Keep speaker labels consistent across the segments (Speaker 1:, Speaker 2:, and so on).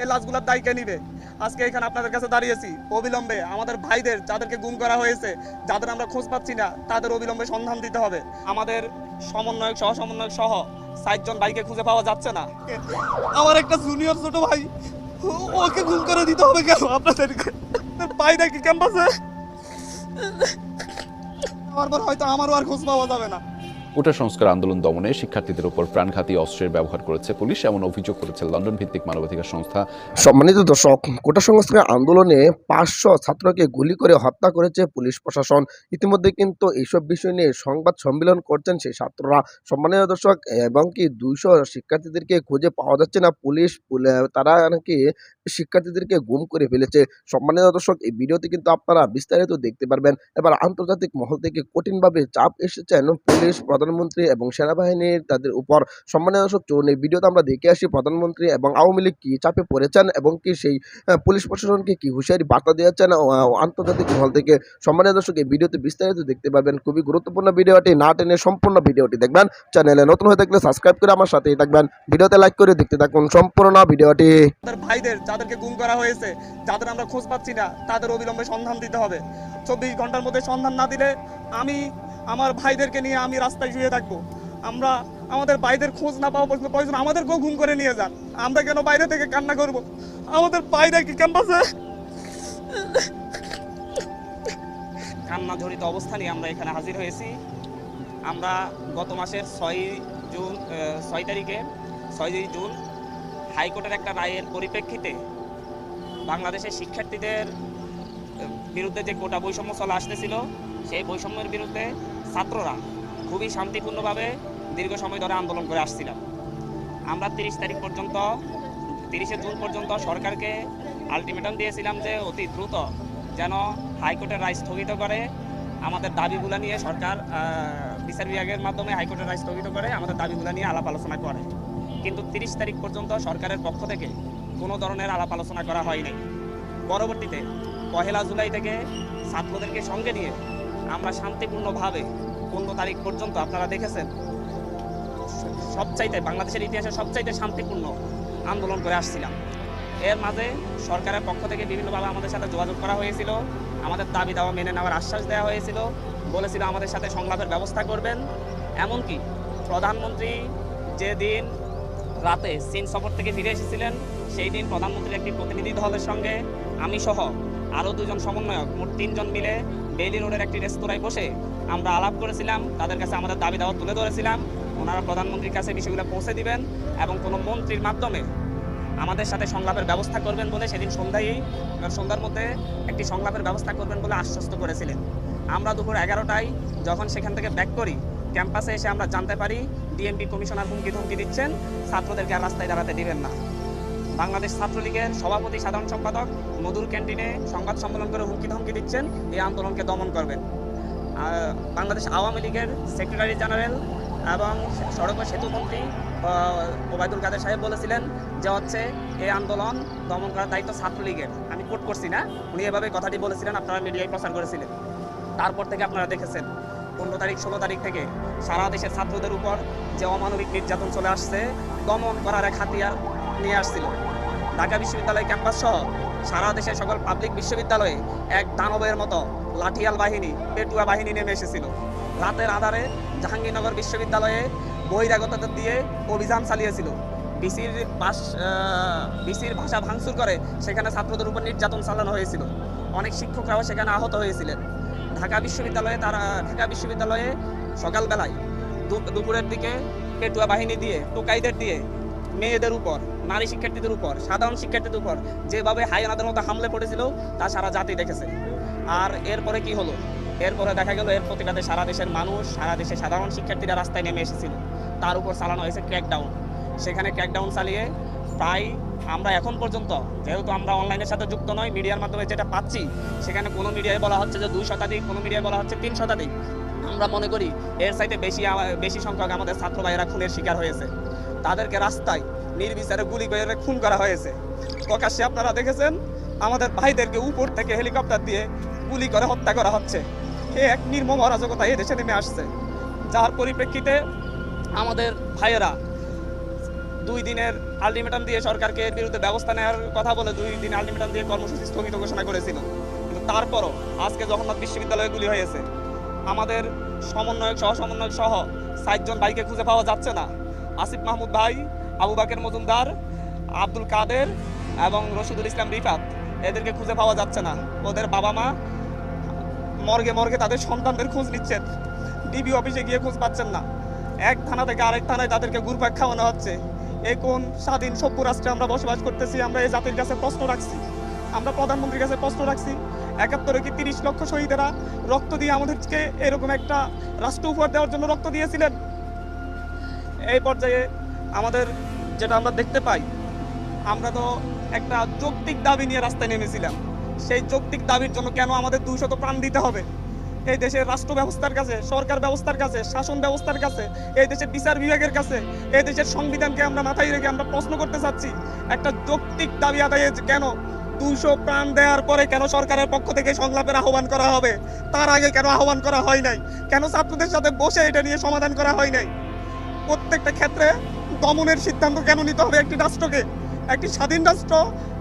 Speaker 1: এই লাশগুলোর দায় কে নিবে। আজকে এখানে আপনাদের কাছে দাঁড়িয়েছি। অবিলম্বে আমাদের ভাইদের যাদেরকে গুম করা হয়েছে, যাদের আমরা খোঁজ পাচ্ছি না, তাদের অবিলম্বে সন্ধান দিতে হবে। আমাদের সমন্বয়ক সহ সমন্বয়ক সহ ষাটজন ভাইকে খুঁজে পাওয়া যাচ্ছে না। আমার একটা জুনিয়র ছোট ভাই ওকে গুম করে দিতে হবে কেন আপনাদেরকে? ভাই নাকি ক্যাম্পাসে আমার পর হয়তো আমারও আর খোঁজ পাওয়া যাবে না।
Speaker 2: কোটা সংস্কার আন্দোলন দমনে শিক্ষার্থীদের উপর প্রাণঘাতী অস্ত্রের ব্যবহার করেছে পুলিশ এমন অভিযোগ করেছে লন্ডন ভিত্তিক মানবাধিকার সংস্থা।
Speaker 3: সম্মানিত দর্শক কোটা সংস্কার আন্দোলনে পাঁচশো ছাত্রকে গুলি করে হত্যা করেছে পুলিশ প্রশাসন। ইতিমধ্যে কিন্তু এইসব বিষয় নিয়ে সংবাদ সম্মেলন করছেন সেই ছাত্ররা। সম্মানিত দর্শক, এবং কি দুইশো শিক্ষার্থীদেরকে খুঁজে পাওয়া যাচ্ছে না পুলিশ তারা নাকি শিক্ষার্থীদেরকে গুম করে ফেলেছে। সম্মানিত দর্শক, এই ভিডিওতে কিন্তু আপনারা বিস্তারিত দেখতে পারবেন। এবার আন্তর্জাতিক মহল থেকে কঠিনভাবে চাপ এসেছেন পুলিশ প্রধানমন্ত্রী এবং সেনাবাহিনীর তাদের উপর সম্মানিত দর্শক এই ভিডিওতে আমরা দেখে আসি প্রধানমন্ত্রী এবং আওয়ামী লীগ কি চাপে পড়েছেন এবং কি সেই পুলিশ প্রশাসনকে কি হুঁশিয়ারি বার্তা দিয়েছেন আন্তর্জাতিক মহল থেকে সম্মানিত দর্শক এই ভিডিওতে বিস্তারিত দেখতে পারবেন খুবই গুরুত্বপূর্ণ ভিডিওটি না টেনে সম্পূর্ণ ভিডিওটি দেখবেন। চ্যানেলে নতুন হয়ে থাকলে সাবস্ক্রাইব করে আমার সাথেই থাকবেন। ভিডিওতে লাইক করে দেখতে থাকুন সম্পূর্ণ ভিডিওটি।
Speaker 1: ভাইদের, যাদেরকে গুম করা হয়েছে, যাদের আমরা খোঁজ পাচ্ছি না, তাদের অবিলম্বে সন্ধান দিতে হবে। চব্বিশ ঘণ্টার মধ্যে সন্ধান না দিলে আমি আমার ভাইদেরকে নিয়ে আমি রাস্তায় শুয়ে থাকব। আমরা আমাদের ভাইদের খোঁজ না পাওয়া পর্যন্ত প্রয়োজন। আমাদেরকেও গুম করে নিয়ে যান। আমরা কেন বাইরে থেকে কান্না করব? আমাদের বাইরে কি ক্যাম্পাসে? কান্না জড়িত অবস্থা নিয়ে আমরা এখানে হাজির হয়েছি। আমরা গত মাসের ছয় জুন ছয় তারিখে ছয়ই জুন হাইকোর্টের একটা রায়ের পরিপ্রেক্ষিতে বাংলাদেশের শিক্ষার্থীদের বিরুদ্ধে যে কোটা বৈষম্য চলে আসতেছিল, সেই বৈষম্যের বিরুদ্ধে ছাত্ররা খুবই শান্তিপূর্ণভাবে দীর্ঘ সময় ধরে আন্দোলন করে আসছিলাম। আমরা তিরিশ তারিখ পর্যন্ত, তিরিশে জুন পর্যন্ত সরকারকে আলটিমেটাম দিয়েছিলাম যে অতি দ্রুত যেন হাইকোর্টের রায় স্থগিত করে, আমাদের দাবিগুলো নিয়ে সরকার বিচার বিভাগের মাধ্যমে হাইকোর্টের রায় স্থগিত করে, আমাদের দাবিগুলো নিয়ে আলাপ আলোচনা করে। কিন্তু তিরিশ তারিখ পর্যন্ত সরকারের পক্ষ থেকে কোনো ধরনের আলাপ আলোচনা করা হয়নি। পরবর্তীতে পহেলা জুলাই থেকে ছাত্রদেরকে সঙ্গে নিয়ে আমরা শান্তিপূর্ণভাবে পনেরো তারিখ পর্যন্ত আপনারা দেখেছেন, সবচাইতে বাংলাদেশের ইতিহাসে সবচাইতে শান্তিপূর্ণ আন্দোলন করে আসছিলাম। এর মাঝে সরকারের পক্ষ থেকে বিভিন্নভাবে আমাদের সাথে যোগাযোগ করা হয়েছিল, আমাদের দাবি দাওয়া মেনে নেওয়ার আশ্বাস দেওয়া হয়েছিল, বলেছিল আমাদের সাথে সংলাপের ব্যবস্থা করবেন। এমনকি প্রধানমন্ত্রী যেদিন রাতে চীন সফর থেকে ফিরে এসেছিলেন, সেই দিন প্রধানমন্ত্রীর একটি প্রতিনিধি দলের সঙ্গে আমি সহ আরও দুজন সমন্বয়ক, মোট তিনজন মিলে বেইলি রোডের একটি রেস্তোরাঁয় বসে আমরা আলাপ করেছিলাম, তাদের কাছে আমাদের দাবি দাওয়া তুলে ধরেছিলাম। ওনারা প্রধানমন্ত্রীর কাছে বিষয়গুলো পৌঁছে দিবেন এবং কোনো মন্ত্রীর মাধ্যমে আমাদের সাথে সংলাপের ব্যবস্থা করবেন বলে সেদিন সন্ধ্যায় সন্ধ্যার মধ্যে একটি সংলাপের ব্যবস্থা করবেন বলে আশ্বস্ত করেছিলেন। আমরা দুপুর এগারোটায় যখন সেখান থেকে ব্যাক করি, ক্যাম্পাসে এসে আমরা জানতে পারি ডিএমপি কমিশনার হুমকি ধমকি দিচ্ছেন, ছাত্রদেরকে আর রাস্তায় দাঁড়াতে দিবেন না। বাংলাদেশ ছাত্রলীগের সভাপতি, সাধারণ সম্পাদক মধুর ক্যান্টিনে সংবাদ সম্মেলন করে হুমকি ধমকি দিচ্ছেন। এই আন্দোলনকে দমন করবেন। বাংলাদেশ আওয়ামী লীগের সেক্রেটারি জেনারেল এবং সড়ক ও সেতু মন্ত্রী ওবায়দুল কাদের সাহেব বলেছিলেন যে হচ্ছে, এই আন্দোলন দমন করার দায়িত্ব ছাত্রলীগের। আমি কোট করছি না। উনি এভাবে কথাটি বলেছিলেন, আপনারা মিডিয়ায় প্রচার করেছিলেন। তারপর থেকে আপনারা দেখেছেন, পনেরো তারিখ, ষোলো তারিখ থেকে সারা দেশের ছাত্রদের উপর যে অমানবিক নির্যাতন চলে আসছে, দমন করার এক হাতিয়ার নিয়ে আসছিল ঢাকা বিশ্ববিদ্যালয় ক্যাম্পাস সহ সারা দেশের সকল পাবলিক বিশ্ববিদ্যালয়ে এক দানবের মতো লাঠিয়াল বাহিনী, পেটুয়া বাহিনী নেমে এসেছিল। রাতের আধারে জাহাঙ্গীরনগর বিশ্ববিদ্যালয়ে বহিরাগতদের দিয়ে অভিযান চালিয়েছিল। বিসির বাস বিসির ভাষা ভাঙচুর করে সেখানে ছাত্রদের উপর নির্যাতন চালানো হয়েছিল। অনেক শিক্ষকরাও সেখানে আহত হয়েছিলেন। ঢাকা বিশ্ববিদ্যালয়ে তারা, ঢাকা বিশ্ববিদ্যালয়ে সকালবেলায় দুপুরের দিকে পেটুয়া বাহিনী দিয়ে, টোকাইদের দিয়ে মেয়েদের উপর নারী শিক্ষার্থীদের উপর, সাধারণ শিক্ষার্থীদের উপর যেভাবে হায়নাদের মতো হামলে পড়েছিল তা সারা জাতি দেখেছে। আর এরপরে কি হলো? এরপরে দেখা গেল, এর প্রতিবাদে সারা দেশের মানুষ, সারা দেশের সাধারণ শিক্ষার্থীরা রাস্তায় নেমে এসেছিল। তার উপর চালানো হয়েছে ক্র্যাকডাউন সেখানে ক্র্যাকডাউন চালিয়ে প্রায় আমরা এখন পর্যন্ত, যেহেতু আমরা অনলাইনের সাথে যুক্ত নয় মিডিয়ার মাধ্যমে যেটা পাচ্ছি, সেখানে কোনো মিডিয়ায় বলা হচ্ছে যে দুই শতাধিক, কোনো মিডিয়ায় বলা হচ্ছে তিন শতাধিক। আমরা মনে করি, এর চাইতে বেশি বেশি সংখ্যক আমাদের ছাত্র ভাইয়েরা খুনের শিকার হয়েছে। তাদেরকে রাস্তায় নির্বিচারে গুলি করে খুন করা হয়েছে। প্রকাশ্যে আপনারা দেখেছেন, আমাদের ভাইদেরকে উপর থেকে হেলিকপ্টার দিয়ে গুলি করে হত্যা করা হচ্ছে। এ এক নির্মম অরাজকতা এ দেশে নেমে আসছে। যার পরিপ্রেক্ষিতে আমাদের ভাইয়েরা দুই দিনের আলটিমেটাম দিয়ে সরকারকে এর বিরুদ্ধে ব্যবস্থা নেওয়ার কথা বলে দুই দিন আলটিমেটাম দিয়ে কর্মসূচি স্থগিত ঘোষণা করেছিল। কিন্তু তারপরও আজকে জগন্নাথ বিশ্ববিদ্যালয়ে গুলি হয়েছে। আমাদের সমন্বয়ক সহ সমন্বয়ক সহ ষাটজন ভাইকে খুঁজে পাওয়া যাচ্ছে না। আসিফ মাহমুদ ভাই আবু বাকের মজুমদার, আব্দুল কাদের এবং রশিদুল ইসলাম রিফাত। এদেরকে খুঁজে পাওয়া যাচ্ছে না। ওদের বাবা মা মর্গে মর্গে তাদের সন্তানদের খোঁজ নিচ্ছেন। ডিবি অফিসে গিয়ে খোঁজ পাচ্ছেন না। এক থানা থেকে আরেক থানায় তাদেরকে ঘুরপাক খাওয়ানো হচ্ছে। এই কোন স্বাধীন সভ্য রাষ্ট্রে আমরা বসবাস করতেছি? আমরা এই জাতির কাছে প্রশ্ন রাখছি। আমরা প্রধানমন্ত্রীর কাছে প্রশ্ন রাখছি। একাত্তরে কি তিরিশ লক্ষ শহীদেরা রক্ত দিয়ে আমাদেরকে এরকম একটা রাষ্ট্র উপহার দেওয়ার জন্য রক্ত দিয়েছিলেন? এই পর্যায়ে আমাদের যেটা আমরা দেখতে পাই, আমরা তো একটা যৌক্তিক দাবি নিয়ে রাস্তায় নেমেছিলাম। সেই যৌক্তিক দাবির জন্য কেন আমাদের দুইশত প্রাণ দিতে হবে? এই দেশের রাষ্ট্র ব্যবস্থার কাছে, সরকার ব্যবস্থার কাছে, শাসন ব্যবস্থার কাছে, এই দেশের বিচার বিভাগের কাছে, এই দেশের সংবিধানকে আমরা মাথায় রেখে আমরা প্রশ্ন করতে চাচ্ছি, একটা যৌক্তিক দাবি আদায়ে কেন দুইশো প্রাণ দেওয়ার পরে কেন সরকারের পক্ষ থেকে সংলাপের আহ্বান করা হবে? তার আগে কেন আহ্বান করা হয় নাই? কেন ছাত্রদের সাথে বসে এটা নিয়ে সমাধান করা হয় নাই? প্রত্যেকটা ক্ষেত্রে দমনের সিদ্ধান্ত কেন নিতে হবে একটি রাষ্ট্রকে? একটি স্বাধীন রাষ্ট্র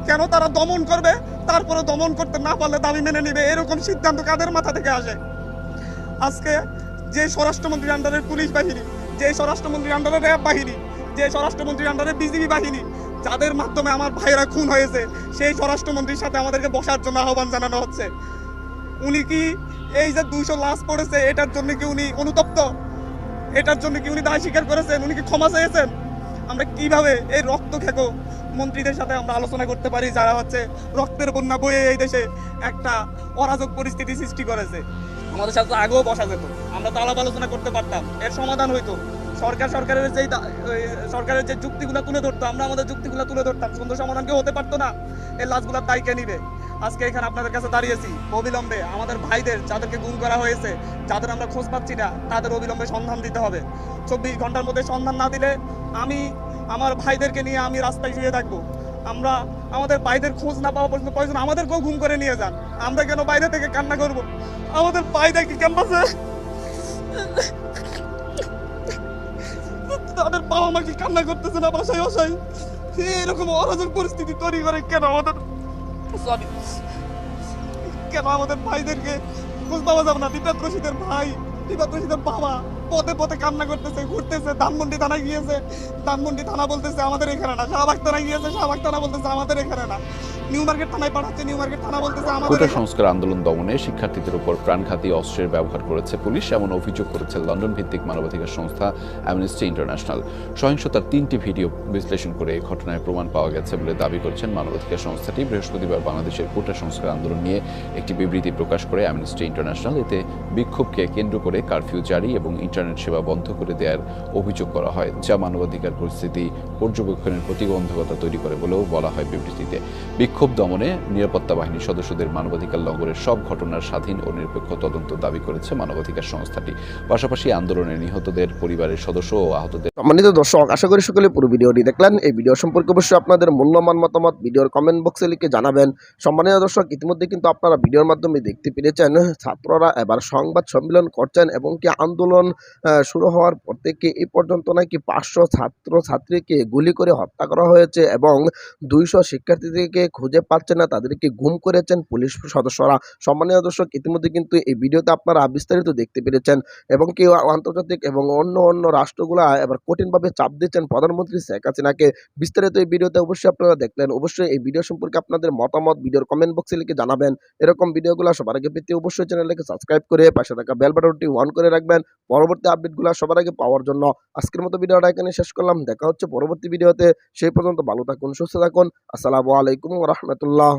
Speaker 1: কেন তারা দমন করবে? তারপরে দমন করতে না পারলে দাবি মেনে নিবে। এরকম সিদ্ধান্ত কাদের মাথা থেকে আসে? আজকে যে স্বরাষ্ট্রমন্ত্রীর আন্ডারের পুলিশ বাহিনী, যে স্বরাষ্ট্রমন্ত্রীর আন্ডারে র্যাব বাহিনী, যে স্বরাষ্ট্রমন্ত্রীর আন্ডারে বিজিবি বাহিনী, যাদের মাধ্যমে আমার ভাইয়েরা খুন হয়েছে, সেই স্বরাষ্ট্রমন্ত্রীর সাথে আমাদেরকে বসার জন্য আহ্বান জানানো হচ্ছে। উনি কি এই যে দুইশো লাশ পড়েছে, এটার জন্য কি উনি অনুতপ্ত? এটার জন্য কি উনি দায় স্বীকার করেছেন? উনি কি ক্ষমা চেয়েছেন? আমরা কীভাবে এই রক্ত খেকো? মন্ত্রীদের সাথে আমরা আলোচনা করতে পারি, যারা হচ্ছে রক্তের বন্যা বয়ে এই দেশে একটা অরাজক পরিস্থিতি সৃষ্টি করেছে। আমাদের সাথে আগেও বসা যেত। আমরা তো আলাপ আলোচনা করতে পারতাম। এর সমাধান হইতো। সরকার সরকারের যেই সরকারের যে যুক্তিগুলো তুলে ধরতো, আমরা আমাদের যুক্তিগুলো তুলে ধরতাম। সুন্দর সমাধান কেউ হতে পারতো না। এই লাশগুলোর দায় কে নিবে? আজকে এখানে আপনাদের কাছে দাঁড়িয়েছি অবিলম্বে। আমাদের ভাইদের যাদেরকে গুম করা হয়েছে, যাদের আমরা খোঁজ পাচ্ছি না, তাদের অবিলম্বে সন্ধান দিতে হবে। চব্বিশ ঘণ্টার মধ্যে সন্ধান না দিলে আমি আমার ভাইদেরকে নিয়ে আমি রাস্তায় শুয়ে থাকব। আমরা আমাদের ভাইদের খোঁজ না পাওয়া পর্যন্ত প্রয়োজন আমাদেরকেও ঘুম করে নিয়ে যান। আমরা কেন বাইরে থেকে কান্না করব? আমাদের ভাইদের কি ক্যাম্পাসে বাবা মা কি কান্না করতেছে না বাসায় বাসায়? এরকম অরাজক পরিস্থিতি তৈরি করে কেন আমাদের? সরি কেন আমাদের ভাইদেরকে খোঁজ পাওয়া যাবে না? দীপাত রশিদের ভাই দীপাত রশিদের বাবা। পথে পথে কান্না করতেছে, ঘুরতেছে, ধানমন্ডি থানায় গিয়েছে। ধানমন্ডি থানা বলতেছে, আমাদের এখানে না। শাহবাগ থানায় গিয়েছে, শাহবাগ থানা বলতেছে, আমাদের এখানে না। থানা
Speaker 2: আন্দোলন তিনটি ভিডিও বিশ্লেষণ করে ঘটনায় প্রমাণ পাওয়া গেছে বলে দাবি সংস্থাটি। বৃহস্পতিবার বাংলাদেশের কোটা সংস্কার আন্দোলন নিয়ে একটি বিবৃতি প্রকাশ করে অ্যামনেস্টি ইন্টারন্যাশনাল। এতে বিক্ষোভকে কেন্দ্র করে কারফিউ জারি এবং ইন্টারনেট সেবা বন্ধ করে দেওয়ার অভিযোগ করা হয়। যা মানবাধিকার পরিস্থিতি, পর্যবেক্ষণের প্রতিবন্ধকতা তৈরি করে বলেও বলা হয় বিবৃতিতে। বিক্ষোভ দমনে নিরাপত্তা বাহিনীর সদস্যদের মানবাধিকার লঙ্ঘনের সব ঘটনার স্বাধীন ও নিরপেক্ষ তদন্ত দাবি করেছে মানবাধিকার সংস্থাটি। পাশাপাশি আন্দোলনে নিহতদের পরিবারের সদস্য ও আহতদের
Speaker 3: সম্মানিত দর্শক, আশা করি সকলে পুরো ভিডিওটি দেখলেন। এই ভিডিও সম্পর্কে অবশ্যই আপনাদের মূল্যমান মতামত ভিডিওর কমেন্ট বক্সে লিখে জানাবেন। সম্মানিত দর্শক, ইতিমধ্যে কিন্তু আপনারা ভিডিওর মাধ্যমে দেখতে পেরেছেন, ছাত্ররা এবার সংবাদ সম্মেলন করছেন এবং কি আন্দোলন শুরু হওয়ার পর থেকে এই পর্যন্ত নাকি পাঁচশো ছাত্র ছাত্রীকে গুলি করে হত্যা করা হয়েছে এবং দুইশো শিক্ষার্থীদেরকে খুঁজে পাচ্ছে না, তাদেরকে গুম করেছেন পুলিশ সদস্যরা। সম্মানীয় দর্শক, ইতিমধ্যে কিন্তু এই ভিডিওতে আপনারা বিস্তারিত দেখতে পেরেছেন এবং কেউ আন্তর্জাতিক এবং অন্য অন্য রাষ্ট্রগুলা এবার কঠিনভাবে চাপ দিচ্ছেন প্রধানমন্ত্রী শেখ হাসিনাকে। বিস্তারিত এই ভিডিওতে অবশ্যই আপনারা দেখলেন। অবশ্যই এই ভিডিও সম্পর্কে আপনাদের মতামত ভিডিওর কমেন্ট বক্সে লিখে জানাবেন। এরকম ভিডিওগুলো সবার আগে পেতে অবশ্যই চ্যানেলটাকে সাবস্ক্রাইব করে পাশে থাকা বেল বাটনটি অন করে রাখবেন। পরবর্তী আপডেটগুলো সবার আগে পাওয়ার জন্য আজকের মতো ভিডিওটা এখানে শেষ করলাম। দেখা হচ্ছে পরবর্তী ভিডিওতে। সেই পর্যন্ত ভালো থাকুন, সুস্থ থাকুন। আসসালামু আলাইকুম রহমতুল্লাহ।